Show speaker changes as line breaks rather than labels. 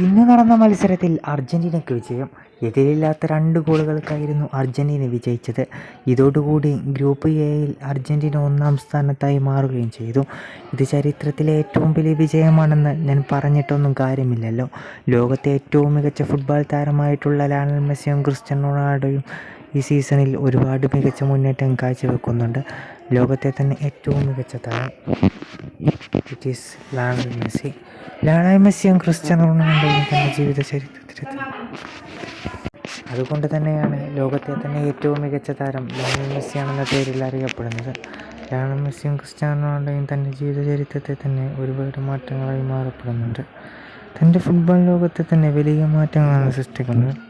ഇന്ന് നടന്ന മത്സരത്തിൽ അർജന്റീനയ്ക്ക് വിജയം. എതിരില്ലാത്ത രണ്ട് ഗോളുകൾക്കായിരുന്നു അർജന്റീന വിജയിച്ചത്. ഇതോടുകൂടി ഗ്രൂപ്പ് എയിൽ അർജന്റീന ഒന്നാം സ്ഥാനത്തായി മാറുകയും ചെയ്തു. ഇത് ചരിത്രത്തിലെ ഏറ്റവും വലിയ വിജയമാണെന്ന് ഞാൻ പറഞ്ഞിട്ടൊന്നും കാര്യമില്ലല്ലോ. ലോകത്തെ ഏറ്റവും മികച്ച ഫുട്ബോൾ താരമായിട്ടുള്ള ലാനൽ മെസ്സിയും ക്രിസ്ത്യൻ റൊണാൾഡോയും ഈ സീസണിൽ ഒരുപാട് മികച്ച മുന്നേറ്റം കാഴ്ചവെക്കുന്നുണ്ട്. ലോകത്തെ തന്നെ ഏറ്റവും മികച്ച താരം it is Lionel Messi Lionel മെസ്സിയും ക്രിസ്ത്യാനോ റൊണാൾഡോയും തന്റെ ജീവിത ചരിത്രത്തിൽ അതുകൊണ്ട് തന്നെയാണ് ലോകത്തെ തന്നെ ഏറ്റവും മികച്ച താരം ലയണൽ മെസ്സിയാണെന്ന പേരിൽ അറിയപ്പെടുന്നത്. ലയണൽ മെസ്സിയും ക്രിസ്ത്യാനോ റൊണാൾഡോയും തന്റെ ജീവിത ചരിത്രത്തെ തന്നെ ഒരുപാട് മാറ്റങ്ങളായി മാറപ്പെടുന്നുണ്ട്. തന്റെ ഫുട്ബോൾ ലോകത്തെ തന്നെ വലിയ മാറ്റങ്ങളാണ് സൃഷ്ടിക്കുന്നത്.